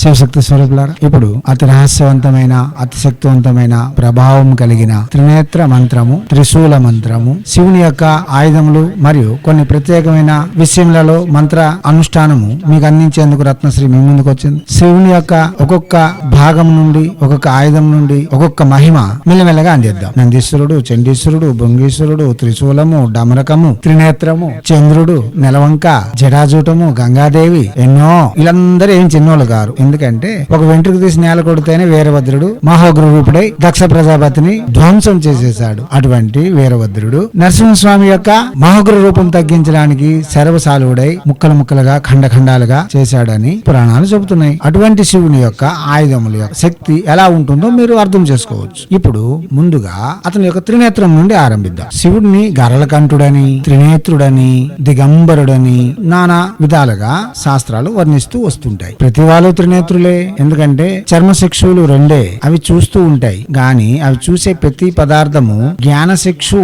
శివశక్తి స్వరూపులారా? ఇప్పుడు అతి రహస్యవంతమైన అతి శక్తివంతమైన ప్రభావం కలిగిన త్రినేత్ర మంత్రము త్రిశూల మంత్రము శివుని యొక్క ఆయుధములు మరియు కొన్ని ప్రత్యేకమైన విషయములలో మంత్ర అనుష్ఠానము మీకు అందించేందుకు రత్నశ్రీ మీ ముందుకు వచ్చింది. శివుని యొక్క ఒక్కొక్క భాగం నుండి ఒక్కొక్క ఆయుధం నుండి ఒక్కొక్క మహిమ మెల్లమెల్లగా అందిద్దాం. నందీశ్వరుడు చండీశ్వరుడు బొంగీశ్వరుడు త్రిశూలము డమరకము త్రినేత్రము చంద్రుడు నెలవంక జడాజూటము గంగాదేవి ఎన్నో వీళ్ళందరూ ఏం చిన్నోళ్ళు గారు ఎందుకంటే ఒక వెంట్రుక తీసి నేల కొడితేనే వీరభద్రుడు మహోగ్ర రూపుడై దక్ష ప్రజాపతిని ధ్వంసం చేసేశాడు. అటువంటి వీరభద్రుడు నరసింహస్వామి యొక్క మహోగ్ర రూపం తగ్గించడానికి శరవసాలుడై ముక్కలు ముక్కలుగా ఖండఖండాలుగా చేశాడని పురాణాలు చెబుతున్నాయి. అటువంటి శివుని యొక్క ఆయుధముల యొక్క శక్తి ఎలా ఉంటుందో మీరు అర్థం చేసుకోవచ్చు. ఇప్పుడు ముందుగా అతని యొక్క త్రినేత్రం నుండి ఆరంభిద్దాం. శివుడిని గరళకంఠుడని త్రినేత్రుడని దిగంబరుడని నానా విధాలుగా శాస్త్రాలు వర్ణిస్తూ వస్తుంటాయి. ప్రతి వాళ్ళు నేత్రులే ఎందుకంటే చర్మశిక్షువులు రెండే. అవి చూస్తూ ఉంటాయి. గాని అవి చూసే ప్రతి పదార్థము జ్ఞాన శిక్షు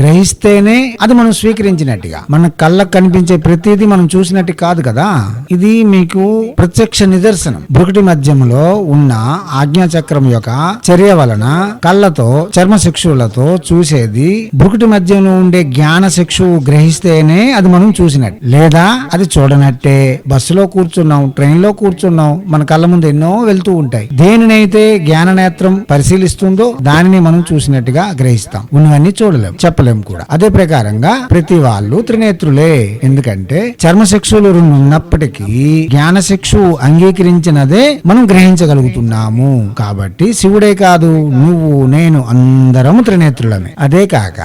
గ్రహిస్తేనే అది మనం స్వీకరించినట్టుగా. మన కళ్ళకు కనిపించే ప్రతిదీ మనం చూసినట్టు కాదు కదా. ఇది మీకు ప్రత్యక్ష నిదర్శనం. బ్రుకటి మధ్యంలో ఉన్న ఆజ్ఞా చక్రం యొక్క చర్య వలన కళ్ళతో చర్మ శిక్షువులతో చూసేది బ్రుకటి మధ్యలో ఉండే జ్ఞాన శిక్షువు గ్రహిస్తేనే అది మనం చూసినట్టు. లేదా అది చూడనట్టే. బస్సులో కూర్చున్నాం ట్రైన్లో కూర్చున్నాం మన మన కళ్ళ ముందు ఎన్నో వెళ్తూ ఉంటాయి. దేనినైతే జ్ఞాన నేత్రం పరిశీలిస్తుందో దానిని మనం చూసినట్టుగా గ్రహిస్తాం. ఉన్నవన్నీ చూడలేం చెప్పలేం కూడా. అదే ప్రకారంగా ప్రతి వాళ్ళు త్రినేత్రులే. ఎందుకంటే చర్మ శిక్షులు రెండు ఉన్నప్పటికీ జ్ఞాన శిక్షు అంగీకరించినదే మనం గ్రహించగలుగుతున్నాము. కాబట్టి శివుడే కాదు నువ్వు నేను అందరము త్రినేత్రులమే. అదే కాక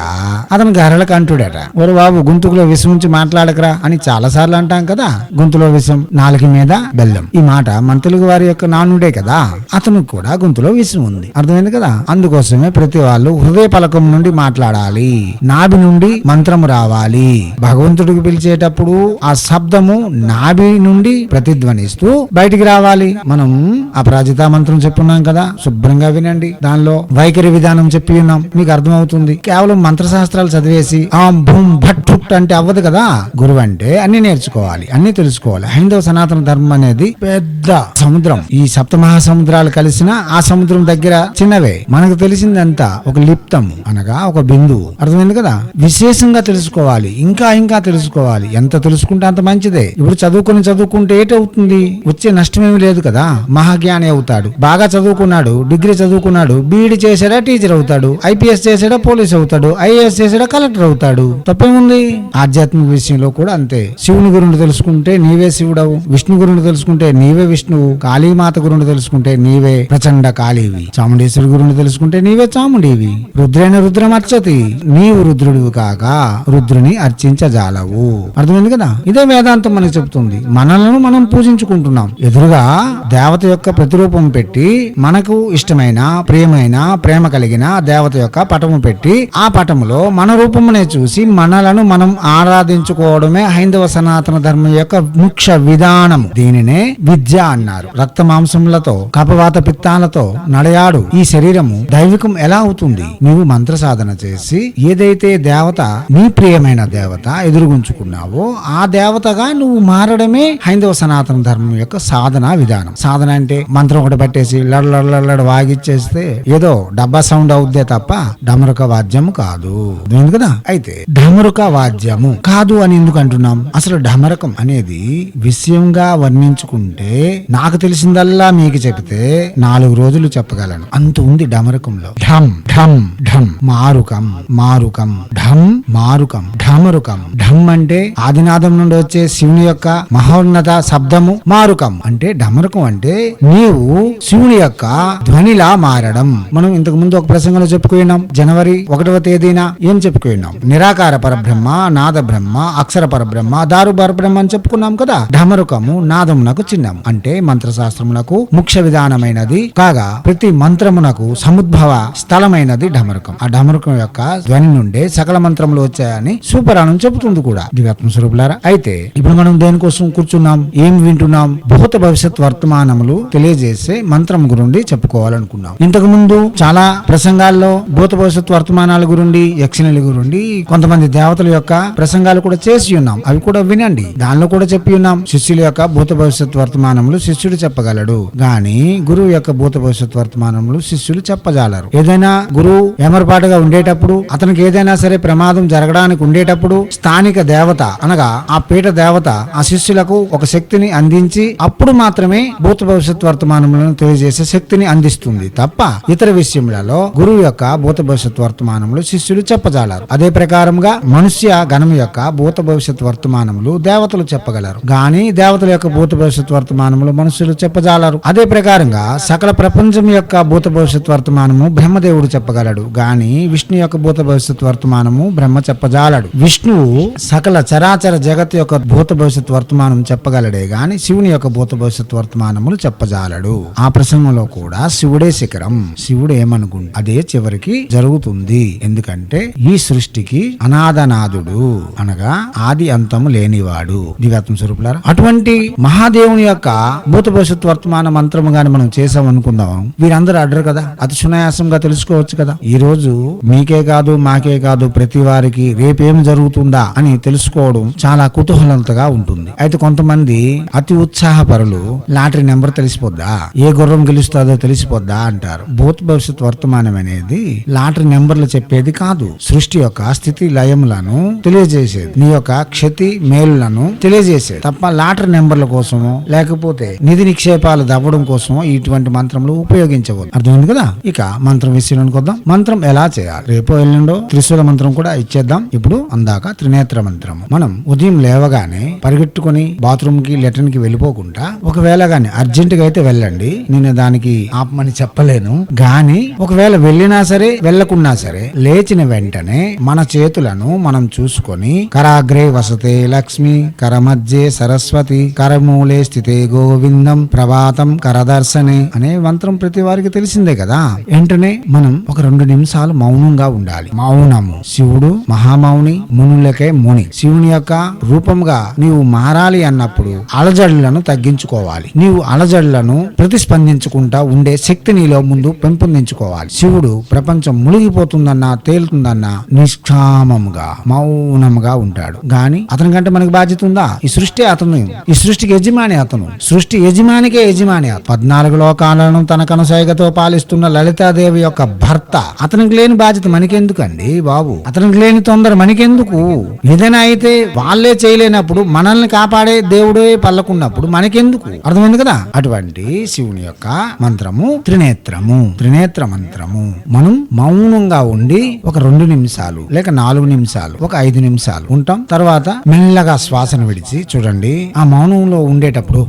అతను గరళ కంటుడట ఒరు బాబు గొంతుకులో విషం నుంచి మాట్లాడకరా అని చాలా సార్లు అంటాం కదా. గొంతులో విషం నాలుగు మీద బెల్లం. ఈ మాట మన తెలుగు వారి యొక్క నానుడే కదా. అతను కూడా గొంతులో విషం ఉంది. అర్థమైంది కదా? అందుకోసమే ప్రతి వాళ్ళు హృదయ పలకం నుండి మాట్లాడాలి. నాభి నుండి మంత్రము రావాలి. భగవంతుడికి పిలిచేటప్పుడు ఆ శబ్దము నాభి నుండి ప్రతిధ్వనిస్తూ బయటికి రావాలి. మనం అపరాజిత మంత్రం చెప్పున్నాం కదా? శుభ్రంగా వినండి. దానిలో వైఖరి విధానం చెప్పి ఉన్నాం మీకు అర్థమవుతుంది. కేవలం మంత్రశాస్త్రాలు చదివేసి ఆం భూం భట్ ఫుట్ అంటే అవ్వదు కదా? గురువు అంటే అన్ని నేర్చుకోవాలి. అన్ని తెలుసుకోవాలి. హైందవ సనాతన ధర్మం అనేది పెద్ద సముద్రం. ఈ సప్త మహాసముద్రాలు కలిసిన ఆ సముద్రం దగ్గర చిన్నవే. మనకు తెలిసిందంతా ఒక లిప్తం అనగా ఒక బిందువు. అర్థమైంది కదా? విశేషంగా తెలుసుకోవాలి. ఇంకా ఇంకా తెలుసుకోవాలి. ఎంత తెలుసుకుంటే అంత మంచిదే. ఇప్పుడు చదువుకొని చదువుకుంటే ఏటవుతుంది వచ్చే నష్టమేమి లేదు కదా? మహాజ్ఞాని అవుతాడు. బాగా చదువుకున్నాడు. డిగ్రీ చదువుకున్నాడు. బీఈడి చేసాడా టీచర్ అవుతాడు. ఐపీఎస్ చేసాడా పోలీస్ అవుతాడు. ఐఏఎస్ చేసాడా కలెక్టర్ అవుతాడు. తప్పేముంది? ఆధ్యాత్మిక విషయంలో కూడా అంతే. శివుని గురుండి తెలుసుకుంటే నీవే శివుడవు. విష్ణు గురుండి తెలుసుకుంటే నీవే నువ్వు కాళీమాత గురుండి తెలుసుకుంటే నీవే ప్రచండ కాళీవి. చాముండేశ్వరి గురుండి తెలుసుకుంటే నీవే చాముండేవి. రుద్రైన రుద్రం అర్చతి నీవు రుద్రుడివి కాక రుద్రుని అర్చించజాలవు. అర్థమైంది కదా? ఇదే వేదాంతం మనకు చెబుతుంది మనలను మనం పూజించుకుంటున్నాం. ఎదురుగా దేవత యొక్క ప్రతిరూపం పెట్టి మనకు ఇష్టమైన ప్రియమైన ప్రేమ కలిగిన దేవత యొక్క పటము పెట్టి ఆ పటములో మన రూపమునే చూసి మనలను మనం ఆరాధించుకోవడమే హైందవ సనాతన ధర్మం యొక్క ముఖ్య విధానం దీనినే విద్య అన్నారు. రక్త మాంసములతో కపవాత పిత్తాలతో నడయాడు ఈ శరీరము. దైవికం ఎలా అవుతుంది? నీవు మంత్ర సాధన చేసి ఏదైతే దేవత నీ ప్రియమైన దేవత ఎదురుగుంచుకున్నావో ఆ దేవతగా నువ్వు మారడమే హైందవ సనాతన ధర్మం యొక్క సాధన విధానం. సాధన అంటే మంత్రం ఒకటి పట్టేసి లడలడలడ వాగిచ్చేస్తే ఏదో డబ్బా సౌండ్ అవుద్దే తప్ప డమరుక వాద్యము కాదు. కదా? అయితే డమరుక వాద్యము కాదు అని ఎందుకు అంటున్నాం? అసలు డమరకం అనేది విషయంగా వర్ణించుకుంటే నాకు తెలిసిందల్లా మీకు చెబితే నాలుగు రోజులు చెప్పగలను. అంత ఉంది డమరకంలో. ఢమ్ ఢమ్ ఢమ్. మారుకం మారుకం ఢమ్ మారుకం ఢమరుకం. ఢమ్ అంటే ఆదినాదం నుండి వచ్చే శివుని యొక్క మహోన్నత శబ్దము మారుకం. అంటే డమరుకం అంటే నీవు శివుని యొక్క ధ్వనిలా మారడం. మనం ఇంతకు ముందు ఒక ప్రసంగంలో చెప్పుకున్నాం జనవరి ఒకటవ తేదీన ఏం చెప్పుకున్నాం నిరాకార పరబ్రహ్మ నాద బ్రహ్మ అక్షర పరబ్రహ్మ దారు పరబ్రహ్మ అని చెప్పుకున్నాం కదా? ఢమరుకము నాదమునకు చిహ్నం. అంటే మంత్రశాస్త్రములకు ముఖ్య విధానమైనది. కాగా ప్రతి మంత్రమునకు సముద్భవ స్థలమైనది ఢమరుకం. ఆ ఢమరుకం యొక్క ధ్వని నుండే సకల మంత్రములు వచ్చాయని సూపరాణం చెబుతుంది కూడా. దివ్యాత్మ స్వరూపులారా అయితే ఇప్పుడు మనం దేనికోసం కూర్చున్నాం? ఏం వింటున్నాం? భూత భవిష్యత్ వర్తమానములు తెలియజేసే మంత్రం గురించి చెప్పుకోవాలనుకున్నాం. ఇంతకు ముందు చాలా ప్రసంగాల్లో భూత భవిష్యత్ వర్తమానాల గురుండి యక్షిణుల గురించి కొంతమంది దేవతల యొక్క ప్రసంగాలు కూడా చేసి ఉన్నాం. అవి కూడా వినండి. దానిలో కూడా చెప్పి ఉన్నాం. శిష్యుల యొక్క భూత భవిష్యత్ వర్తమానములు శిష్యుడు చెప్పగలడు. గాని గురువు యొక్క భూత భవిష్యత్ వర్తమానములు శిష్యులు చెప్పజాలరు. ఏదైనా గురువు ఏమరపాటుగా ఉండేటప్పుడు అతనికి ఏదైనా సరే ప్రమాదం జరగడానికి ఉండేటప్పుడు స్థానిక దేవత అనగా ఆ పీఠ దేవత ఆ శిష్యులకు ఒక శక్తిని అందించి అప్పుడు మాత్రమే భూత భవిష్యత్ వర్తమానములను తెలియజేసే శక్తిని అందిస్తుంది తప్ప ఇతర విషయములలో గురువు యొక్క భూత భవిష్యత్ వర్తమానములు శిష్యులు చెప్పజాలరు. అదే ప్రకారంగా మనుష్య గణం యొక్క భూత భవిష్యత్ వర్తమానములు దేవతలు చెప్పగలరు. గాని దేవతల యొక్క భూత భవిష్యత్ వర్తమానములు మనుషులు చెప్పజాలరు. అదే ప్రకారంగా సకల ప్రపంచం యొక్క భూత భవిష్యత్ వర్తమానము బ్రహ్మదేవుడు చెప్పగలడు. గాని విష్ణు యొక్క భూత భవిష్యత్ వర్తమానము బ్రహ్మ చెప్పజాలడు. విష్ణువు సకల చరాచర జగత్ యొక్క భూత భవిష్యత్ వర్తమానం చెప్పగలడే. గాని శివుని యొక్క భూత భవిష్యత్ వర్తమానములు చెప్పజాలడు. ఆ ప్రసంగంలో కూడా శివుడే శిఖరం. శివుడు ఏమనుకుంటు అదే చివరికి జరుగుతుంది. ఎందుకంటే ఈ సృష్టికి అనాథనాథుడు అనగా ఆది అంతము లేనివాడు. దివ్యాత్మ స్వరూపులారా? అటువంటి మహాదేవుని యొక్క భూత భవిష్యత్ వర్తమాన మంత్రము గాని మనం చేసాం అనుకుందాం. వీరందరూ అడ్డరు కదా? అతి సునాయాసంగా తెలుసుకోవచ్చు కదా? ఈ రోజు మీకే కాదు మాకే కాదు ప్రతి వారికి రేపేం జరుగుతుందా అని తెలుసుకోవడం చాలా కుతూహలంతగా ఉంటుంది. అయితే కొంతమంది అతి ఉత్సాహపరులు లాటరీ నెంబర్ తెలిసిపోద్దా? ఏ గుర్రం గెలుస్తుందో తెలిసిపోద్దా అంటారు. భూత భవిష్యత్ వర్తమానం అనేది లాటరీ నెంబర్లు చెప్పేది కాదు. సృష్టి యొక్క స్థితి లయములను తెలియజేసేది. నీ యొక్క క్షతి మేలులను తెలియజేసేది. తప్ప లాటరీ నెంబర్ల కోసము లేకపోతే నిధి నిక్షేపాలు దవ్వడం కోసం ఇటువంటి మంత్రములు ఉపయోగించవచ్చు అర్థమైంది కదా? ఇక మంత్రం విషయానికి వద్దాం. మంత్రం ఎలా చేయాలి? రేపో ఎల్లుండో త్రిశూల మంత్రం కూడా ఇచ్చేద్దాం. ఇప్పుడు అందాక త్రినేత్ర మంత్రము. మనం ఉదయం లేవగానే పరిగెట్టుకుని బాత్రూమ్కి లెటర్న్కి వెళ్ళిపోకుండా ఒకవేళ గాని అర్జెంట్గా అయితే వెళ్ళండి. నేను దానికి ఆపమని చెప్పలేను. గాని ఒకవేళ వెళ్ళినా సరే వెళ్ళకున్నా సరే లేచిన వెంటనే మన చేతులను మనం చూసుకొని కరాగ్రే వసతే లక్ష్మి కరమధ్యే సరస్వతి కరమూలే స్థితే గోవి ప్రభాతం కరదర్శనే అనే మంత్రం ప్రతి వారికి తెలిసిందే కదా. వెంటనే మనం ఒక రెండు నిమిషాలు మౌనంగా ఉండాలి. మౌనము. శివుడు మహామౌని మునులకే ముని. శివుని యొక్క రూపంగా నీవు మారాలి అన్నప్పుడు అలజడులను తగ్గించుకోవాలి. నీవు అలజడులను ప్రతిస్పందించుకుంటా ఉండే శక్తి నీలో ముందు పెంపొందించుకోవాలి. శివుడు ప్రపంచం మునిగిపోతుందన్నా తేలుతుందన్నా నిష్కామంగా మౌనంగా ఉంటాడు. గాని అతని కంటే మనకి బాధ్యత ఉందా? ఈ సృష్టి అతను ఈ సృష్టికి యజమాని అతను. సృష్టి యజమానికే యజమాని. పద్నాలుగు లోకాలను తన కనసాయిగతో పాలిస్తున్న లలితాదేవి యొక్క భర్త. అతనికి లేని బాధ్యత మనకెందుకండి బాబు? అతనికి లేని తొందర మనకెందుకు? ఏదైనా అయితే వాళ్ళే చేయలేనప్పుడు మనల్ని కాపాడే దేవుడే పల్లకున్నప్పుడు మనకెందుకు? అర్థమైంది కదా? అటువంటి శివుని యొక్క మంత్రము త్రినేత్రము. త్రినేత్ర మంత్రము. మనం మౌనంగా ఉండి ఒక రెండు నిమిషాలు లేక నాలుగు నిమిషాలు ఒక ఐదు నిమిషాలు ఉంటాం. తర్వాత మెల్లగా శ్వాసను విడిచి చూడండి. ఆ మౌనంలో ఉండేటప్పుడు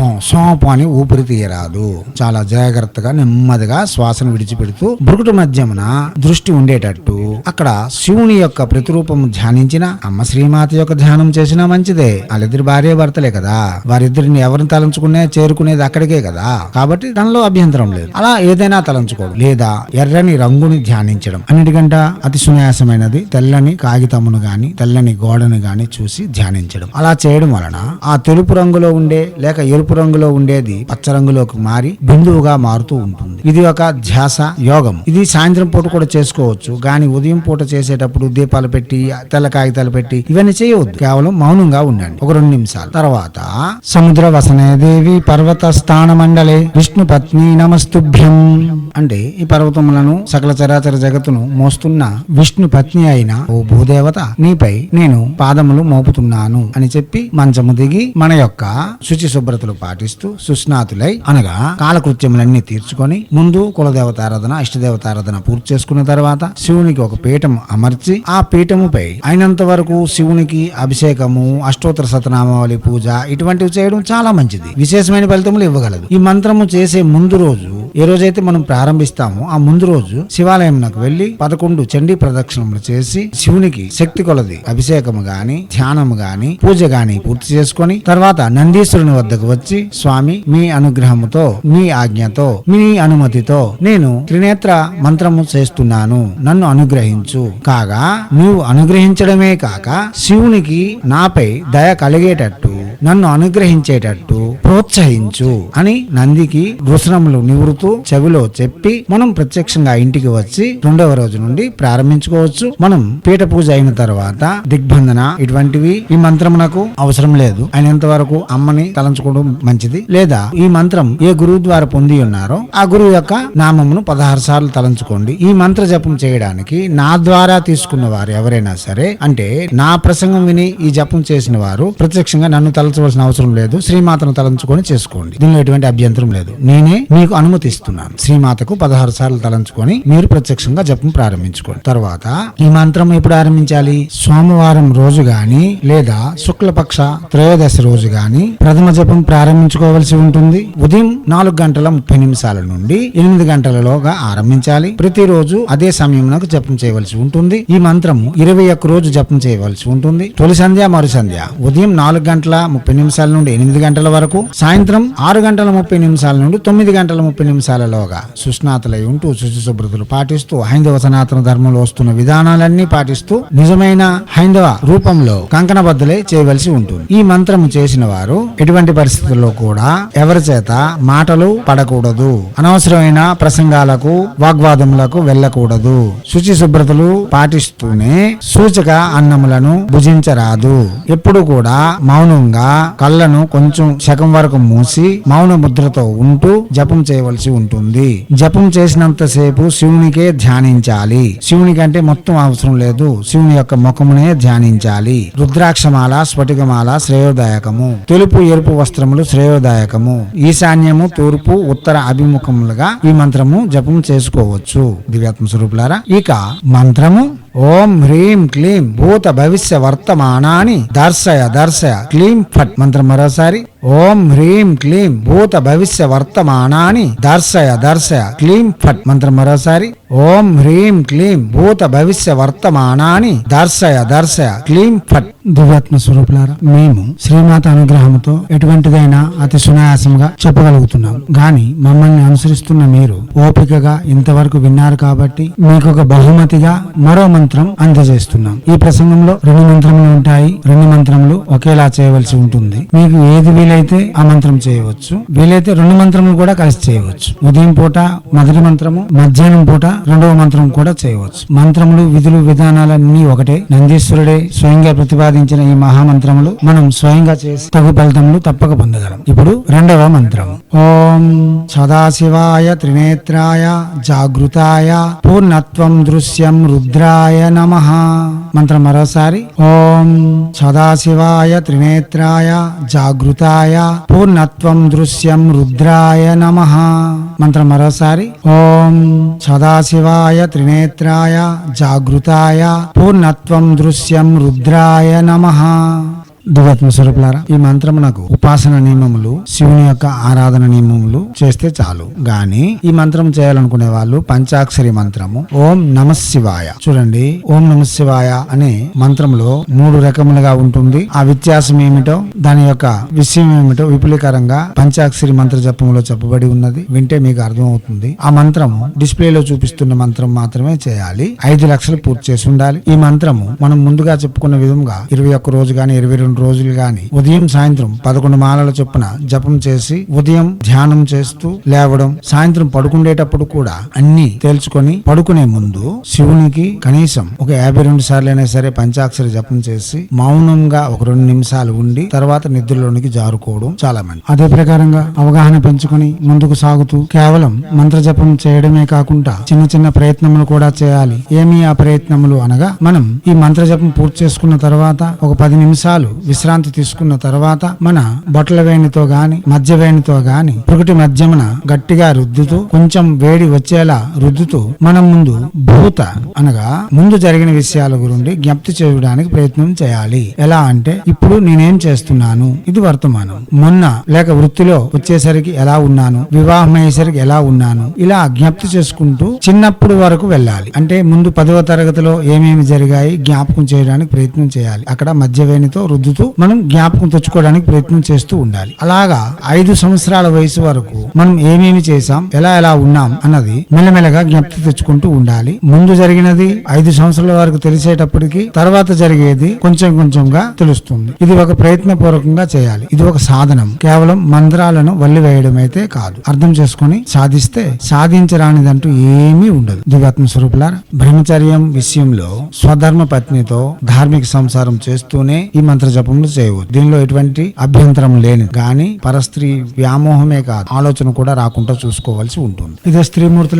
సోపం సోపం అని ఊపిరి తీయరాదు. చాలా జాగ్రత్తగా నెమ్మదిగా శ్వాసను విడిచిపెడుతూ బురుకుట మధ్యమున దృష్టి ఉండేటట్టు అక్కడ శివుని యొక్క ప్రతిరూపం ధ్యానించిన అమ్మ శ్రీమాత యొక్క ధ్యానం చేసినా మంచిదే. వాళ్ళిద్దరు భార్య భర్తలే కదా. వారిద్దరిని ఎవరిని తలంచుకునే చేరుకునేది అక్కడికే కదా. కాబట్టి దానిలో అభ్యంతరం లేదు. అలా ఏదైనా తలంచుకోవడం లేదా ఎర్రని రంగుని ధ్యానించడం. అన్నిటికంట అతి సునాయాసమైనది తెల్లని కాగితమును గాని తెల్లని గోడను గాని చూసి ధ్యానించడం. అలా చేయడం వలన ఆ తెలుపు రంగులో ఉండే లేక ఎరుపు రంగులో ఉండేది పచ్చ రంగులోకి మారి బిందువుగా మారుతూ ఉంటుంది. ఇది ఒక ధ్యాస యోగం. ఇది సాయంత్రం పూట కూడా చేసుకోవచ్చు. గాని ఉదయం పూట చేసేటప్పుడు దీపాలు పెట్టి తెల్ల కాగితాలు పెట్టి ఇవన్నీ చేయవద్దు. కేవలం మౌనంగా ఉండండి. ఒక రెండు నిమిషాలు. తర్వాత సముద్ర వసనే దేవి పర్వత స్థాన మండలే విష్ణు పత్ని నమస్తుభ్యం. అంటే ఈ పర్వతములను సకల చరాచర జగత్తును మోస్తున్న విష్ణు పత్ని అయిన ఓ భూదేవత నీపై నేను పాదములు మోపుతున్నాను అని చెప్పి మంచము దిగి మన యొక్క శుచి శుభ్రతలు పాటిస్తూ సుస్నాతులై అనగా కాలకృత్యములన్నీ తీర్చుకొని ముందు కులదేవతారాధన ఇష్టదేవతారాధన పూర్తి చేసుకున్న తర్వాత శివునికి ఒక పీఠం అమర్చి ఆ పీఠముపై అయినంత వరకు శివునికి అభిషేకము అష్టోత్తర సతనామావళి పూజ ఇటువంటివి చేయడం చాలా మంచిది. విశేషమైన ఫలితములు ఇవ్వగలదు. ఈ మంత్రము చేసే ముందు రోజు ఏ రోజైతే మనం ప్రారంభిస్తామో ఆ ముందు రోజు శివాలయంకు వెళ్ళి పదకొండు చండీ ప్రదక్షిణములు చేసి శివునికి శక్తి కొలది అభిషేకము గాని ధ్యానము గాని పూజ గాని పూర్తి చేసుకొని తర్వాత నందీశ్వరుని వద్దకు వచ్చి స్వామి మీ అనుగ్రహముతో మీ ఆజ్ఞతో మీ అనుమతితో నేను త్రినేత్ర మంత్రము చేస్తున్నాను నన్ను అనుగ్రహించు. కాగా నువ్వు అనుగ్రహించడమే కాక శివునికి నాపై దయ కలిగేటట్టు. నన్ను అనుగ్రహించేటట్టు ప్రోత్సహించు అని నందికి వృషణములు నివృతూ చెవిలో చెప్పి మనం ప్రత్యక్షంగా ఇంటికి వచ్చి రెండవ రోజు నుండి ప్రారంభించుకోవచ్చు. మనం పీఠ పూజ అయిన తర్వాత దిగ్బంధన ఇటువంటివి ఈ మంత్రమునకు అవసరం లేదు. అయినంత వరకు అమ్మని తలంచుకోవడం మంచిది. లేదా ఈ మంత్రం ఏ గురువు ద్వారా పొంది ఉన్నారో ఆ గురువు యొక్క నామమును పదహారు సార్లు తలంచుకోండి. ఈ మంత్ర జపం చేయడానికి నా ద్వారా తీసుకున్న వారు ఎవరైనా సరే అంటే నా ప్రసంగం విని ఈ జపం చేసిన వారు ప్రత్యక్షంగా నన్ను తలచవలసిన అవసరం లేదు. శ్రీమాతను తలంచుకొని చేసుకోండి. దీనిలో ఎటువంటి అభ్యంతరం లేదు. నేనే మీకు అనుమతిస్తున్నాను. శ్రీమాతకు పదహారు సార్లు తలంచుకొని మీరు ప్రత్యక్షంగా జపం ప్రారంభించుకోండి. తర్వాత ఈ మంత్రం ఎప్పుడు ఆరంభించాలి? సోమవారం రోజు గాని లేదా శుక్లపక్ష త్రయోదశి రోజు గాని ప్రథమ జపం ప్రారంభించుకోవలసి ఉంటుంది. ఉదయం నాలుగు గంటల ముప్పై నిమిషాల నుండి ఎనిమిది గంటలలోగా ఆరంభించాలి. ప్రతిరోజు అదే సమయంలో జపం చేయవలసి ఉంటుంది. ఈ మంత్రము ఇరవై ఒక్క రోజు జపం చేయవలసి ఉంటుంది. తొలి సంధ్య మరు సంధ్య ఉదయం నాలుగు గంటల ముప్పై నిమిషాల నుండి ఎనిమిది గంటల వరకు సాయంత్రం ఆరు గంటల ముప్పై నిమిషాల నుండి తొమ్మిది గంటల ముప్పై నిమిషాలలోగా సుష్ణాతులై ఉంటూ శుచి శుభ్రతలు పాటిస్తూ హైందవ సనాతన ధర్మంలో వస్తున్న విధానాలన్నీ పాటిస్తూ నిజమైన హైందవ రూపంలో కంకణబద్దులై చేయవలసి ఉంటుంది. ఈ మంత్రము చేసిన వారు ఎటువంటి పరిస్థితుల్లో కూడా ఎవరి చేత మాటలు పడకూడదు. అనవసరమైన ప్రసంగాలకు వాగ్వాదములకు వెళ్ళకూడదు. శుచి శుభ్రతలు పాటిస్తూనే సూచక అన్నములను భుజించరాదు. ఎప్పుడు కూడా మౌనంగా కళ్ళను కొంచెం శకం వరకు మూసి మౌన ముద్రతో ఉంటూ జపం చేయవలసి ఉంటుంది. జపం చేసినంత సేపు శివునికే ధ్యానించాలి. శివునికి అంటే మొత్తం అవసరం లేదు. శివుని యొక్క ముఖమునే ధ్యానించాలి. రుద్రాక్షమాల స్ఫటికమాల శ్రేయోదాయకము. తెలుపు ఎరుపు వస్త్రములు శ్రేయోదాయకము. ఈశాన్యము తూర్పు ఉత్తర అభిముఖములుగా ఈ మంత్రము జపం చేసుకోవచ్చు. దివ్యాత్మ స్వరూపులారా ఇక మంత్రము ఓం హ్రీం క్లీం భూత భవిష్య వర్తమానాన్ని దర్శయ దర్శయ క్లీం ఫట్ మంత్రం మరోసారి. ఓం హ్రీం క్లీం భూత భవిష్య వర్తమానాని దర్శయ దర్శయ క్లీం ఫట్ మంత్రం మరోసారి. ఓం హ్రీం క్లీం భూత భవిష్య వర్తమానాని దర్శయ దర్శయ క్లీం ఫట్. దివ్యాత్మ స్వరూపులారా మేము శ్రీమాత అనుగ్రహంతో ఎటువంటిదైనా అతి సునాయాసంగా చెప్పగలుగుతున్నాం. గాని మమ్మల్ని అనుసరిస్తున్న మీరు ఓపికగా ఇంతవరకు విన్నారు కాబట్టి మీకు ఒక బహుమతిగా మరో మంత్రం అందజేస్తున్నాం. ఈ ప్రసంగంలో రెండు మంత్రములు ఉంటాయి. రెండు మంత్రములు ఒకేలా చేయవలసి ఉంటుంది. మీకు ఏది వీలైతే ఆ మంత్రం చేయవచ్చు. వీలైతే రెండు మంత్రములు కూడా కలిసి చేయవచ్చు. ఉదయం పూట మొదటి మంత్రము మధ్యాహ్నం పూట రెండవ మంత్రం కూడా చేయవచ్చు. మంత్రములు విధులు విధానాలన్నీ ఒకటే. నందీశ్వరుడే స్వయంగా ప్రతిపాదించిన ఈ మహామంత్రములు మనం స్వయంగా చేసి తగు ఫలితములు తప్పక పొందగలం. ఇప్పుడు రెండవ మంత్రం ఓం సదాశివాయ త్రినేత్రాయ జాగృతాయ పూర్ణత్వం దృశ్యం రుద్రాయ నమ. మంత్రం మరోసారి. ఓం సదాశివాయ త్రినేత్రాయ జాగృతాయ పూర్ణత్వం దృశ్యం రుద్రాయ నమ. మంత్రం మరోసారి. ఓం సదాశివాయ త్రినేత్రాయ జాగృతాయ పూర్ణత్వం దృశ్యం రుద్రాయ నమ. దివాత్మ స్వరూపులారా ఈ మంత్రం నాకు ఉపాసన నియమములు శివుని యొక్క ఆరాధన నియమములు చేస్తే చాలు. గాని ఈ మంత్రం చేయాలనుకునే వాళ్ళు పంచాక్షరి మంత్రము ఓం నమ శివాయ. చూడండి ఓం నమ శివాయ అనే మంత్రంలో మూడు రకములుగా ఉంటుంది. ఆ వ్యత్యాసం ఏమిటో దాని యొక్క విషయం ఏమిటో విపులీకరంగా పంచాక్షరి మంత్ర జపములో చెప్పబడి ఉన్నది. వింటే మీకు అర్థమవుతుంది. ఆ మంత్రము డిస్ప్లేలో చూపిస్తున్న మంత్రం మాత్రమే చేయాలి. ఐదు లక్షలు పూర్తి చేసి ఉండాలి. ఈ మంత్రము మనం ముందుగా చెప్పుకున్న విధంగా ఇరవై ఒక్క రోజు గాని ఇరవై రెండు రోజులు గాని ఉదయం సాయంత్రం పదకొండు మాలల చొప్పున జపం చేసి ఉదయం ధ్యానం చేస్తూ లేవడం సాయంత్రం పడుకుండేటప్పుడు కూడా అన్ని తేల్చుకొని పడుకునే ముందు శివునికి కనీసం ఒక యాభై రెండు సార్లైనా సరే పంచాక్షర జపం చేసి మౌనంగా ఒక రెండు నిమిషాలు ఉండి తర్వాత నిద్రలోనికి జారుకోవడం చాలా మంది అదే ప్రకారంగా అవగాహన పెంచుకొని ముందుకు సాగుతూ కేవలం మంత్ర జపం చేయడమే కాకుండా చిన్న చిన్న ప్రయత్నములు కూడా చేయాలి. ఏమి ఆ ప్రయత్నములు అనగా మనం ఈ మంత్ర జపం పూర్తి చేసుకున్న తర్వాత ఒక పది నిమిషాలు విశ్రాంతి తీసుకున్న తర్వాత మన బొట్టల వేణితో గాని మధ్య వేణితో గాని పురుటి మధ్యమున గట్టిగా రుద్దుతూ కొంచెం వేడి వచ్చేలా రుద్దుతూ మనం ముందు భూత అనగా ముందు జరిగిన విషయాల గురించి జ్ఞప్తి చేయడానికి ప్రయత్నం చేయాలి. ఎలా అంటే ఇప్పుడు నేనేం చేస్తున్నాను? ఇది వర్తమానం. మొన్న లేక వృత్తిలో వచ్చేసరికి ఎలా ఉన్నాను? వివాహం అయ్యేసరికి ఎలా ఉన్నాను? ఇలా జ్ఞప్తి చేసుకుంటూ చిన్నప్పుడు వరకు వెళ్ళాలి. అంటే ముందు పదవ తరగతిలో ఏమేమి జరిగాయి జ్ఞాపకం చేయడానికి ప్రయత్నం చేయాలి. అక్కడ మధ్యవేణితో రుద్దుతూ మనం జ్ఞాపకం తెచ్చుకోవడానికి ప్రయత్నం చేస్తూ ఉండాలి. అలాగా ఐదు సంవత్సరాల వయసు వరకు మనం ఏమేమి చేశాం ఎలా ఎలా ఉన్నాం అన్నది మెల్లమెల్లగా జ్ఞప్తి తెచ్చుకుంటూ ఉండాలి. ముందు జరిగినది ఐదు సంవత్సరాల వరకు తెలిసేటప్పటికి తర్వాత జరిగేది కొంచెం కొంచెంగా తెలుస్తుంది. ఇది ఒక ప్రయత్న పూర్వకంగా చేయాలి. ఇది ఒక సాధనం. కేవలం మంత్రాలను వల్లి వేయడం అయితే కాదు. అర్థం చేసుకొని సాధిస్తే సాధించరానిదంటూ ఏమీ ఉండదు. దివాత్మ స్వరూపులారా బ్రహ్మచర్యం విషయంలో స్వధర్మ పత్నితో ధార్మిక సంసారం చేస్తూనే ఈ మంత్ర జపములు చేయవచ్చు దీనిలో ఎటువంటి అభ్యంతరం లేని గాని పరస్త్రీ వ్యామోహమే కాదు ఆలోచన కూడా రాకుండా చూసుకోవాల్సి ఉంటుంది. ఇదే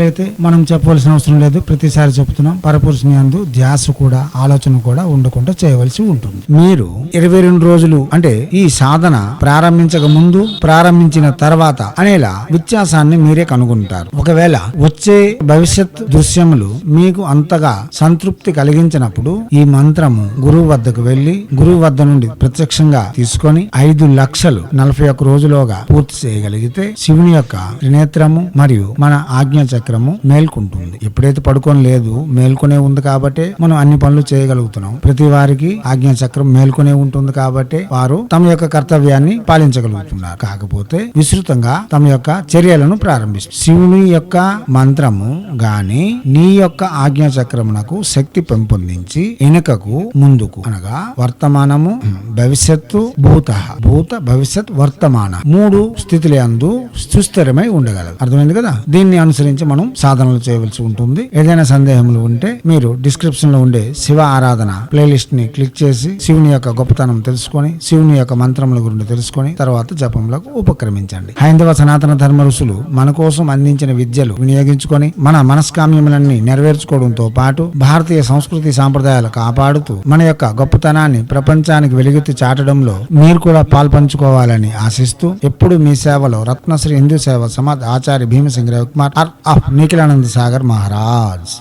అయితే మనం చెప్పవలసిన అవసరం లేదు. ప్రతిసారి చెప్తున్నాం పరపురుషుని అందు ధ్యాస కూడా ఆలోచన కూడా ఉండకుండా చేయవలసి ఉంటుంది. మీరు ఇరవై రెండు రోజులు అంటే ఈ సాధన ప్రారంభించక ముందు ప్రారంభించిన తర్వాత అనేలా వ్యత్యాసాన్ని మీరే కనుగొంటారు. ఒకవేళ వచ్చే భవిష్యత్ దృశ్యములు మీకు అంతగా సంతృప్తి కలిగించినప్పుడు ఈ మంత్రము గురువు వద్దకు వెళ్ళి గురువు వద్ద నుండి ప్రత్యక్షంగా తీసుకొని ఐదు లక్షలు నలభై ఒక్క రోజులోగా పూర్తి చేయగలిగితే శివుని యొక్క త్రినేత్రము మరియు మన ఆజ్ఞా చక్రము మేల్కుంటుంది. ఎప్పుడైతే పడుకొని లేదు మేల్కొనే ఉంది కాబట్టి మనం అన్ని పనులు చేయగలుగుతున్నాం. ప్రతి వారికి ఆజ్ఞా చక్రం మేల్కొనే ఉంటుంది కాబట్టి వారు తమ యొక్క కర్తవ్యాన్ని పాలించగలుగుతున్నారు. కాకపోతే విస్తృతంగా తమ యొక్క చర్యలను ప్రారంభిస్తారు. శివుని యొక్క మంత్రము గాని నీ యొక్క ఆజ్ఞా చక్రమునకు శక్తి పెంపొందించి వెనుకకు ముందుకు అనగా వర్తమానము భవిష్యత్తు భూత భూత భవిష్యత్ వర్తమాన. మూడు స్థితుల అందు సుస్థిరమై ఉండగలదు. అర్థమైంది కదా? దీన్ని అనుసరించి మనం సాధనలు చేయవలసి ఉంటుంది. ఏదైనా సందేహములు ఉంటే మీరు డిస్క్రిప్షన్లో ఉండే శివ ఆరాధన ప్లేలిస్ట్ని క్లిక్ చేసి శివుని యొక్క గొప్పతనం తెలుసుకొని శివుని యొక్క మంత్రముల గురించి తెలుసుకొని తర్వాత జపములకు ఉపక్రమించండి. హైందవ సనాతన ధర్మ ఋషులు మన కోసం అందించిన విద్యలు వినియోగించుకొని మన మనస్కామ్యములన్నీ నెరవేర్చుకోవడంతో పాటు భారతీయ సంస్కృతి సాంప్రదాయాలు కాపాడుతూ మన యొక్క గొప్పతనాన్ని ప్రపంచానికి వెలుగెత్తి చాటడంలో మీరు కూడా పాల్పంచుకోవాలని ఆశిస్తూ ఎప్పుడు మీ సేవలో రత్నశ్రీ హిందూ సేవ సమాజ్ ఆచార్య భీమసింగ్ రవికుమార్ ఆఫ్ నిఖిలానంద సాగర్ మహారాజ్.